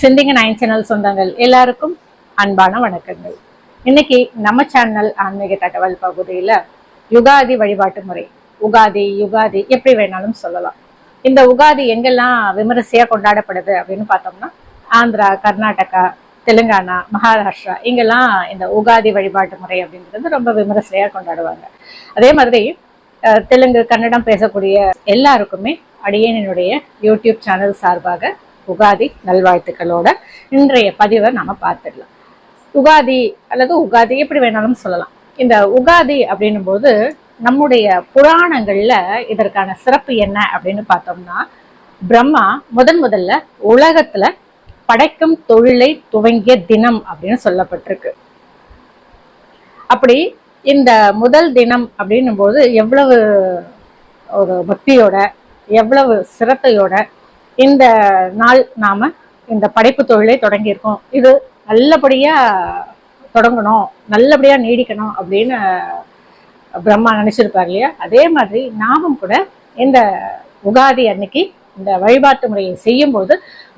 சிந்திங்க nine channel சொந்தங்கள் எல்லாருக்கும் அன்பான வணக்கங்கள். இன்னைக்கு நம்ம சேனல் ஆன்மீக தகவல் பகுதியில யுகாதி வழிபாட்டு முறை உகாதி யுகாதி எப்படி வேணாலும் சொல்லலாம். இந்த உகாதி எங்கெல்லாம் விமரிசையா கொண்டாடப்படுது அப்படின்னு பார்த்தோம்னா ஆந்திரா கர்நாடகா தெலுங்கானா மகாராஷ்டிரா இங்கெல்லாம் இந்த உகாதி வழிபாட்டு முறை அப்படிங்கிறது ரொம்ப விமரிசையாக கொண்டாடுவாங்க. அதே மாதிரி தெலுங்கு கன்னடம் பேசக்கூடிய எல்லாருக்குமே அடியேனினுடைய யூடியூப் சேனல் சார்பாக உகாதி நல்வாழ்த்துக்களோட இன்றைய பதிவை நம்ம பார்த்துடலாம். உகாதி அல்லது உகாதி எப்படி வேணாலும் சொல்லலாம். இந்த உகாதி அப்படின்னும் போது நம்முடைய புராணங்கள்ல இதற்கான சிறப்பு என்ன அப்படின்னு பார்த்தோம்னா பிரம்மா முதன் முதல்ல உலகத்துல படைக்கும் தொழிலை துவங்கிய தினம் அப்படின்னு சொல்லப்பட்டிருக்கு. அப்படி இந்த முதல் தினம் அப்படின்னும் போது எவ்வளவு ஒரு பக்தியோட எவ்வளவு சிரத்தையோட இந்த நாள் நாம இந்த படைப்பு தொழிலை தொடங்கியிருக்கோம். இது நல்லபடியா தொடங்கணும் நல்லபடியா நீடிக்கணும் அப்படின்னு பிரம்மா நினைச்சிருப்பார் இல்லையா? அதே மாதிரி நாமும் கூட இந்த உகாதி அன்னைக்கு இந்த வழிபாட்டு முறையை செய்யும்போது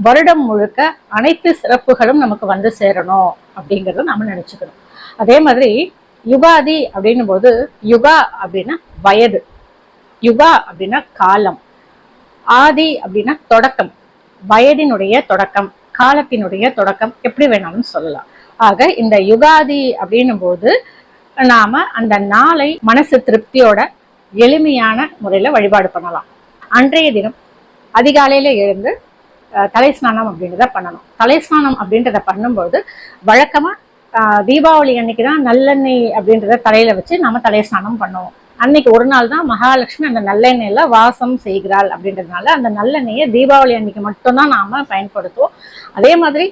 வருடம் முழுக்க அனைத்து சிறப்புகளும் நமக்கு வந்து சேரணும் அப்படிங்கிறத நாம நினைச்சுக்கணும். அதே மாதிரி யுகாதி அப்படின்னும் போது யுகா அப்படின்னா வயது யுகா அப்படின்னா காலம். ஆதி அப்படின்னா தொடக்கம். வயதினுடைய தொடக்கம் காலத்தினுடைய தொடக்கம் எப்படி வேணாலும் சொல்லலாம். ஆக இந்த யுகாதி அப்படின்னும் போது நாம அந்த நாளை மனசு திருப்தியோட எளிமையான முறையில வழிபாடு பண்ணலாம். அன்றைய தினம் அதிகாலையில எழுந்து அஹ், தலை ஸ்நானம் அப்படின்றத பண்ணணும். தலை ஸ்நானம் அப்படின்றத பண்ணும்போது வழக்கமா தீபாவளி அன்னைக்கு தான் நல்லெண்ணெய் அப்படின்றத தலையில வச்சு நாம தலை ஸ்நானம் பண்ணுவோம். அன்னைக்கு ஒரு நாள் தான் மகாலட்சுமி அந்த நல்லெண்ணெயில வாசம் செய்கிறாள் அப்படின்றதுனால அந்த நல்லெண்ணெயை தீபாவளி அன்னைக்கு மட்டும்தான் நாம பயன்படுத்துவோம். அதே மாதிரி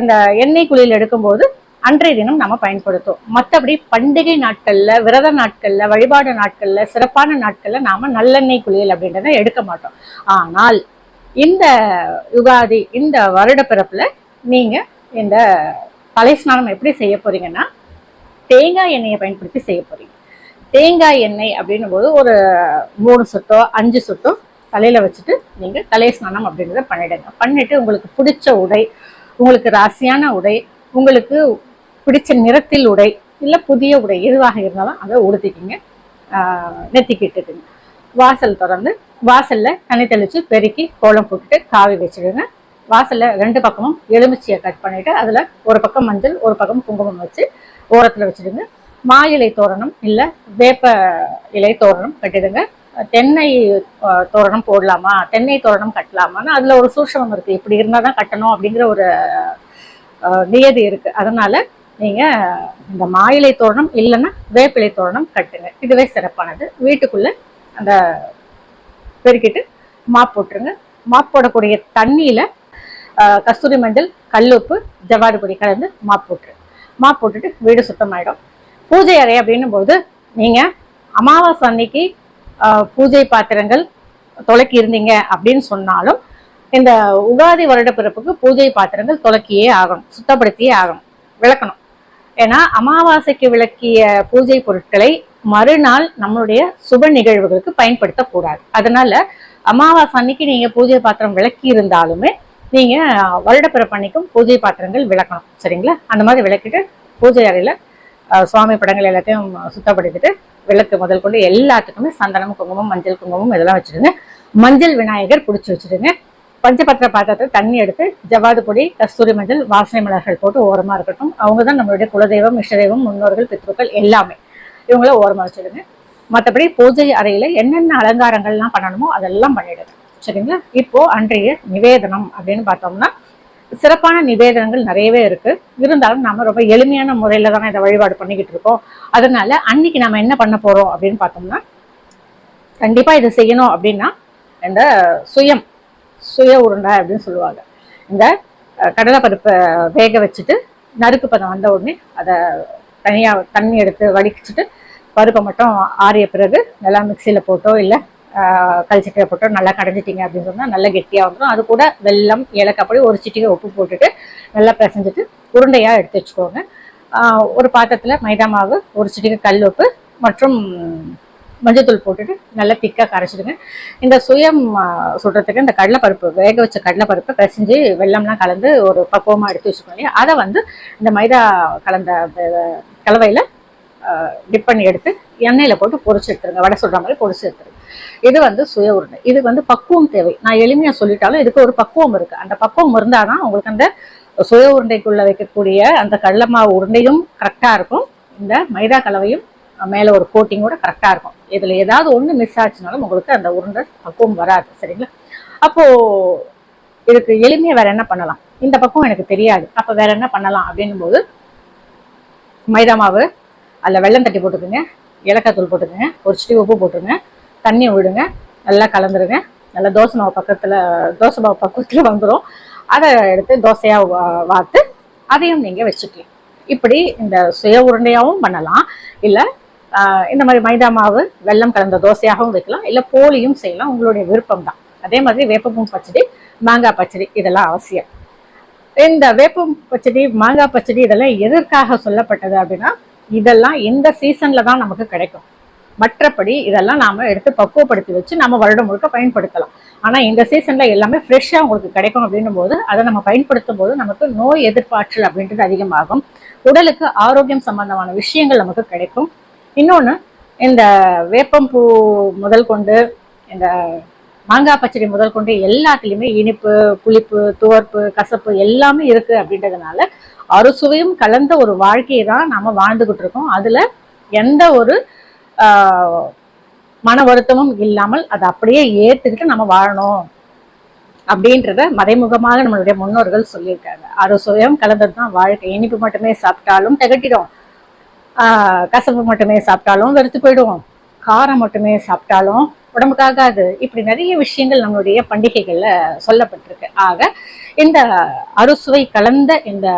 இந்த எண்ணெய் குளியல் எடுக்கும்போது அன்றைய தினம் நம்ம பயன்படுத்துவோம். மற்றபடி பண்டிகை நாட்கள்ல விரத நாட்கள்ல வழிபாடு நாட்கள்ல சிறப்பான நாட்கள்ல நாம நல்லெண்ணெய் குளியல் அப்படின்றத எடுக்க மாட்டோம். ஆனால் இந்த யுகாதி இந்த வருட பிறப்புல நீங்க இந்த தலை ஸ்நானம் எப்படி செய்ய போறீங்கன்னா தேங்காய் எண்ணெயை பயன்படுத்தி செய்ய போறீங்க. தேங்காய் எண்ணெய் அப்படின்னும் போது ஒரு மூணு சொட்டோ அஞ்சு சொட்டோ தலையில வச்சுட்டு நீங்க தலை ஸ்நானம் அப்படின்றத பண்ணிடுங்க. பண்ணிட்டு உங்களுக்கு பிடிச்ச உடை உங்களுக்கு ராசியான உடை உங்களுக்கு பிடிச்ச நிறத்தில் உடை இல்லை புதிய உடை எதுவாக இருந்தாலும் அதை உடுத்திக்கிங்க. நெத்திக்கிட்டுக்குங்க வாசல் திறந்து வாசலில் தண்ணி தெளித்து பெருக்கி கோலம் போட்டுட்டு காவி வச்சிடுங்க. வாசலில் ரெண்டு பக்கமும் எலுமிச்சியை கட் பண்ணிவிட்டு அதில் ஒரு பக்கம் மஞ்சள் ஒரு பக்கம் குங்குமம் வச்சு ஓரத்தில் வச்சிடுங்க. மா இலை தோரணம் இல்லை வேப்ப இலை தோரணம் கட்டிடுங்க. தென்னை தோரணம் போடலாமா? தென்னை தோரணம் கட்டலாமான்னு அதில் ஒரு சூட்சமம் இருக்குது இப்படி இருந்தாதான் கட்டணும் அப்படிங்கிற ஒரு நியதி இருக்கு. அதனால் நீங்கள் இந்த மாயிலை தோரணம் இல்லைன்னா வேப்பிலை தோரணம் கட்டுங்க. இதுவே சிறப்பானது. வீட்டுக்குள்ளே அந்த பெருக்கிட்டு மாப் போட்டுருங்க. மாப் போடக்கூடிய தண்ணியில் கஸ்தூரி மஞ்சள் கல்லுப்பு ஜவாது பொடி கலந்து மாப் போட்டுரு. மாப் போட்டுட்டு வீடு சுத்தமாயிடும். பூஜை அறை அப்படின்னும் போது நீங்க அமாவாசை அன்னைக்கு ஆஹ், பூஜை பாத்திரங்கள் தொலைக்கி இருந்தீங்க அப்படின்னு சொன்னாலும் இந்த உகாதி வருட பிறப்புக்கு பூஜை பாத்திரங்கள் தொலைக்கியே ஆகணும் சுத்தப்படுத்தியே ஆகணும் விளக்கணும். ஏன்னா அமாவாசைக்கு விளக்கிய பூஜை பொருட்களை மறுநாள் நம்மளுடைய சுப நிகழ்வுகளுக்கு பயன்படுத்தக்கூடாது. அதனால அமாவாசை அன்னைக்கு நீங்க பூஜை பாத்திரம் விளக்கி இருந்தாலுமே நீங்க வருடப்பிறப்பு அன்னைக்கும் பூஜை பாத்திரங்கள் விளக்கணும். சரிங்களா? அந்த மாதிரி விளக்கிட்டு பூஜை அறையில சுவாமி படங்கள் எல்லாத்தையும் சுத்தப்படுத்திட்டு விளக்கு முதல் கொண்டு எல்லாத்துக்குமே சந்தனம் குங்குமம் மஞ்சள் குங்குமம் இதெல்லாம் வச்சுருங்க மஞ்சள் விநாயகர் பிடிச்சி வச்சுருங்க பஞ்சபத்திர பாத்திரத்தை தண்ணி எடுத்து ஜவாது பொடி கஸ்தூரி மஞ்சள் வாசனை மலர்கள் போட்டு ஓரமாக இருக்கட்டும். அவங்க தான் நம்மளுடைய குலதெய்வம் இஷ்டதெய்வம் முன்னோர்கள் பித்ருக்கள் எல்லாமே. இவங்கள ஓரமாக வச்சிடுங்க. மற்றபடி பூஜை அறையில் என்னென்ன அலங்காரங்கள்லாம் பண்ணணுமோ அதெல்லாம் பண்ணிடுங்க. சரிங்களா? இப்போது அன்றைய நிவேதனம் அப்படின்னு பார்த்தோம்னா சிறப்பான நிவேதனங்கள் நிறையவே இருக்கு. இருந்தாலும் நம்ம ரொம்ப எளிமையான முறையில தானே இதை வழிபாடு பண்ணிக்கிட்டு இருக்கோம். அதனால அன்னைக்கு நம்ம என்ன பண்ண போறோம் அப்படின்னு பார்த்தோம்னா கண்டிப்பா இதை செய்யணும் அப்படின்னா இந்த சுயம் சுய உருண்டை அப்படின்னு சொல்லுவாங்க. இந்த அஹ், கடலைப்பருப்பை வேக வச்சுட்டு நறுக்கு பதம் வந்த உடனே அதை தனியாக தண்ணி எடுத்து வடிச்சிட்டு பருப்பை மட்டும் ஆறிய பிறகு நல்லா மிக்சியில் போட்டோ இல்லை கல்ச்சட்டியில் போட்டு நல்லா கடைஞ்சிட்டிங்க அப்படின்னு சொன்னால் நல்லா கெட்டியாக வந்துடும் அது கூட வெல்லம் ஏலக்காப்படி ஒரு சிட்டிகை உப்பு போட்டுட்டு நல்லா பிசைஞ்சிட்டு உருண்டையாக எடுத்து வச்சுக்கோங்க. ஒரு பாத்திரத்தில் மைதா மாவு ஒரு சிட்டிகை கல் உப்பு மற்றும் மஞ்சத்தூள் போட்டுட்டு நல்லா திக்காக கரைச்சிடுங்க. இந்த சுயம் சுடுறதுக்கு இந்த கடலைப்பருப்பு வேக வச்ச கடலைப்பருப்பை பிசைஞ்சு வெள்ளம்லாம் கலந்து ஒரு பக்குவமாக எடுத்து வச்சுக்கோங்க. இல்லையா அதை வந்து இந்த மைதா கலந்த கலவையில் டிப் பண்ணி எடுத்து எண்ணெயில் போட்டு பொரிச்சு எடுத்துருங்க. வடை சுடுற மாதிரி பொரிச்சு எடுத்துருங்க. இது வந்து சுய உருண்டை இதுக்கு வந்து பக்குவம் தேவை. நான் எளிமையாக சொல்லிட்டாலும் இதுக்கு ஒரு பக்குவம் இருக்கு. அந்த பக்குவம் இருந்தால் தான் உங்களுக்கு அந்த சுய உருண்டைக்குள்ள வைக்கக்கூடிய அந்த கடலை மாவு உருண்டையும் கரெக்டாக இருக்கும். இந்த மைதா கலவையும் மேலே ஒரு கோட்டிங்கோட கரெக்டாக இருக்கும். இதில் ஏதாவது ஒன்று மிஸ் ஆச்சுனாலும் உங்களுக்கு அந்த உருண்டை பக்குவம் வராது. சரிங்களா? அப்போ இதுக்கு எளிமையாக வேற என்ன பண்ணலாம்? இந்த பக்கம் எனக்கு தெரியாது. அப்போ வேற என்ன பண்ணலாம் அப்படின்னும் போது மைதா மாவு அதில் வெள்ளம் தட்டி போட்டுக்கோங்க. ஏலக்காய் தூள் போட்டுக்கோங்க. ஒரு சிட்டி உப்பு போட்டுருங்க. தண்ணி விடுங்க. நல்லா கலந்துருங்க. நல்லா தோசை மாவு பக்கத்தில் தோசை மாவு பக்கத்தில் வந்துடும் அதை எடுத்து தோசையாக வா வார்த்து அதையும் நீங்கள் வச்சுக்கலாம். இப்படி இந்த சுய உருண்டையாகவும் பண்ணலாம். இல்லை இந்த மாதிரி மைதா மாவு வெல்லம் கலந்த தோசையாகவும் வைக்கலாம். இல்லை போலியும் செய்யலாம். உங்களுடைய விருப்பம் தான் அதே மாதிரி வேப்பப்பூ பச்சடி மாங்காய் பச்சடி இதெல்லாம் அவசியம். இந்த வேப்பம் பச்சடி மாங்காய் பச்சடி இதெல்லாம் எதற்காக சொல்லப்பட்டது அப்படின்னா இதெல்லாம் இந்த சீசன்ல தான் நமக்கு கிடைக்கும். மற்றபடி இதெல்லாம் நாம எடுத்து பக்குவப்படுத்தி வச்சு நம்ம வருடம் முழுக்க பயன்படுத்தலாம். ஆனால் இந்த சீசன்ல எல்லாமே ஃப்ரெஷ்ஷாக உங்களுக்கு கிடைக்கும் அப்படின்னும் போது அதை நம்ம பயன்படுத்தும் போது நமக்கு நோய் எதிர்ப்பாற்றல் அப்படின்றது அதிகமாகும். உடலுக்கு ஆரோக்கியம் சம்பந்தமான விஷயங்கள் நமக்கு கிடைக்கும். இன்னொன்று இந்த வேப்பம்பூ முதல் கொண்டு இந்த மாங்காய் பச்சடி முதல் கொண்டு எல்லாத்துலேயுமே இனிப்பு புளிப்பு துவர்ப்பு கசப்பு எல்லாமே இருக்கு அப்படின்றதுனால அறுசுவையும் கலந்த ஒரு வாழ்க்கையை தான் நம்ம வாழ்ந்துகிட்டு இருக்கோம். அதுல எந்த ஒரு மன வருத்தமும் இல்லாமல் அதை அப்படியே ஏற்றுக்கிட்டு நம்ம வாழணும் அப்படின்றத மறைமுகமாக நம்மளுடைய முன்னோர்கள் சொல்லியிருக்காங்க. அறுசுவையும் கலந்தது தான் வாழ்க்கை. இனிப்பு மட்டுமே சாப்பிட்டாலும் திகட்டிடும். கசப்பு மட்டுமே சாப்பிட்டாலும் வெறுத்து போயிடுவோம். காரம் மட்டுமே சாப்பிட்டாலும் உடம்புக்காகாது இப்படி நிறைய விஷயங்கள் நம்மளுடைய பண்டிகைகளில் சொல்லப்பட்டிருக்கு. ஆக இந்த அறுசுவை கலந்த இந்த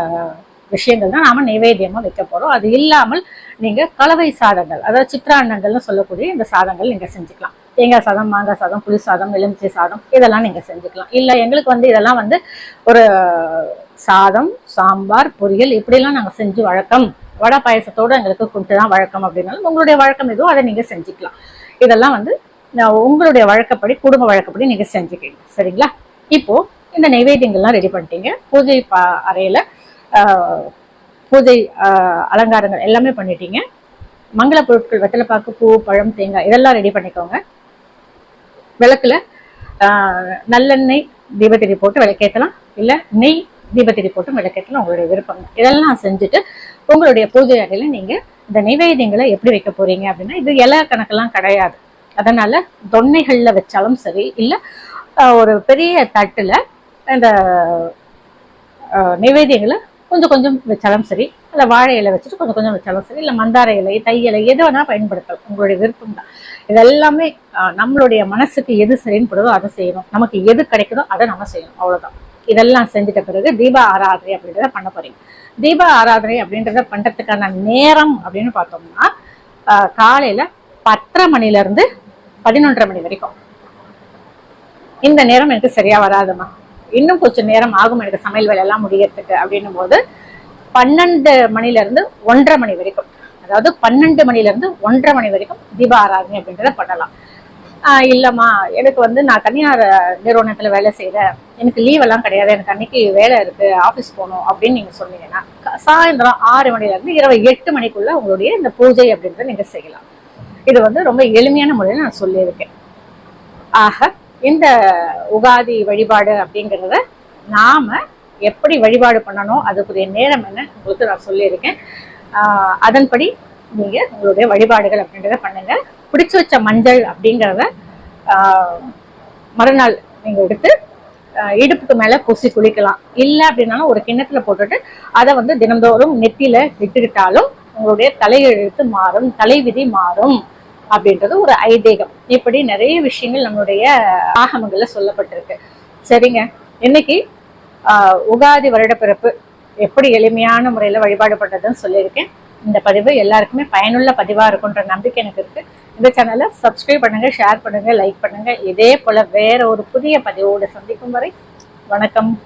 விஷயங்கள் தான் நாம நைவேத்தியமா வைக்க போறோம். அது இல்லாமல் நீங்க கலவை சாதங்கள் அதாவது சித்ராண்ணங்கள்னு சொல்லக்கூடிய இந்த சாதங்கள் நீங்க செஞ்சுக்கலாம். தேங்காய் சாதம் மாங்காய் சாதம் புளி சாதம் எலுமிச்சை சாதம் இதெல்லாம் நீங்க செஞ்சுக்கலாம். இல்ல எங்களுக்கு வந்து இதெல்லாம் வந்து ஒரு சாதம் சாம்பார் பொரியல் இப்படிலாம் நாங்க செஞ்சு வழக்கம். வடை பாயசத்தோடு எங்களுக்கு கொண்டு தான் வழக்கம் அப்படின்னாலும் உங்களுடைய வழக்கம் எதுவோ அதை நீங்க செஞ்சுக்கலாம். இதெல்லாம் வந்து நான் உங்களுடைய வழக்கப்படி குடும்ப வழக்கப்படி நீங்க செஞ்சுக்கீங்க. சரிங்களா? இப்போ இந்த நைவேத்தியங்கள்லாம் ரெடி பண்ணிட்டீங்க. பூஜை பா அறையில பூஜை ஆஹ், அலங்காரங்கள் எல்லாமே பண்ணிட்டீங்க. மங்கள பொருட்கள் வெத்தலைப்பாக்கு பூ பழம் தேங்காய் இதெல்லாம் ரெடி பண்ணிக்கோங்க. விளக்குல ஆஹ், நல்லெண்ணெய் தீபத்திரி போட்டு விளக்கேற்றலாம் இல்ல நெய் தீபத்திரி போட்டு விளக்கேற்றலாம் உங்களுடைய விருப்பம். இதெல்லாம் செஞ்சுட்டு உங்களுடைய பூஜை அறையில நீங்க இந்த நைவேத்தியங்களை எப்படி வைக்க போறீங்க அப்படின்னா இது இலை கணக்கெல்லாம் கிடையாது. அதனால தொன்னைகள்ல வச்சாலும் சரி இல்ல ஒரு பெரிய தட்டுல இந்த ஆஹ், நைவேத்தியங்களை கொஞ்சம் கொஞ்சம் வச்சாலும் சரி இல்லை வாழை இலை வச்சுட்டு கொஞ்சம் கொஞ்சம் வச்சாலும் சரி இல்ல மந்தார இலை தை இலை எது வேணா பயன்படுத்தலாம். உங்களுடைய விருப்பம் தான். இதெல்லாமே ஆஹ், நம்மளுடைய மனசுக்கு எது சரின்னு அதை செய்யணும். நமக்கு எது கிடைக்குதோ அதை நம்ம செய்யணும். அவ்வளோதான் இதெல்லாம் செஞ்சுட்ட பிறகு தீப ஆராதனை அப்படின்றத பண்ண போறீங்க. தீப ஆராதனை அப்படின்றத பண்றதுக்கான நேரம் அப்படின்னு பார்த்தோம்னா காலையில் காலையில பத்தரை மணில இருந்து பதினொன்றரை மணி வரைக்கும். இந்த நேரம் எனக்கு சரியா வராதுமா இன்னும் கொஞ்சம் நேரம் ஆகும் எனக்கு சமையல் வேலை எல்லாம் முடியறதுக்கு அப்படின்னும் போது பன்னெண்டு மணில இருந்து ஒன்றரை மணி வரைக்கும். அதாவது பன்னெண்டு மணிலிருந்து ஒன்றரை மணி வரைக்கும் தீப ஆராதனை அப்படின்றத பண்ணலாம். இல்லைம்மா எனக்கு வந்து நான் தனியார் நிறுவனத்தில் வேலை செய்கிறேன் எனக்கு லீவ் எல்லாம் கிடையாது. எனக்கு அன்னைக்கு வேலை இருக்குது ஆஃபீஸ் போகணும் அப்படின்னு நீங்கள் சொன்னீங்கன்னா சாயந்தரம் ஆறு மணிலேருந்து இரவு எட்டு மணிக்குள்ளே உங்களுடைய இந்த பூஜை அப்படின்றத நீங்கள் செய்யலாம். இது வந்து ரொம்ப எளிமையான முறையில் நான் சொல்லியிருக்கேன். ஆக இந்த உகாதி வழிபாடு அப்படிங்கிறத நாம எப்படி வழிபாடு பண்ணணும் அதுக்குரிய நேரம் என்ன உங்களுக்கு நான் சொல்லியிருக்கேன். அதன்படி நீங்க உங்களுடைய வழிபாடுகள் அப்படின்றத பண்ணுங்க. பிடிச்சு வச்ச மஞ்சள் அப்படிங்கிறத மறுநாள் நீங்க எடுத்து இடுப்புக்கு மேலே பூசி குளிக்கலாம். இல்லை அப்படின்னாலும் ஒரு கிண்ணத்துல போட்டுட்டு அதை வந்து தினந்தோறும் நெத்தியில விட்டுக்கிட்டாலும் உங்களுடைய தலையெழுத்து மாறும் தலைவிதி மாறும். அப்படின்றது ஒரு ஐதீகம். இப்படி நிறைய விஷயங்கள் நம்மளுடைய ஆகமங்கள்ல சொல்லப்பட்டிருக்கு. சரிங்க. இன்னைக்கு ஆஹ் உகாதி வருடப்பிறப்பு எப்படி எளிமையான முறையில வழிபாடு பண்ணுறதுன்னு சொல்லியிருக்கேன். இந்த பதிவு எல்லாருக்குமே பயனுள்ள பதிவா இருக்குன்ற நம்பிக்கை எனக்கு இருக்கு. இந்த சேனலை சப்ஸ்கிரைப் பண்ணுங்க ஷேர் பண்ணுங்க லைக் பண்ணுங்க. இதே போல வேற ஒரு புதிய பதிவோடு சந்திக்கும் வரை வணக்கம்.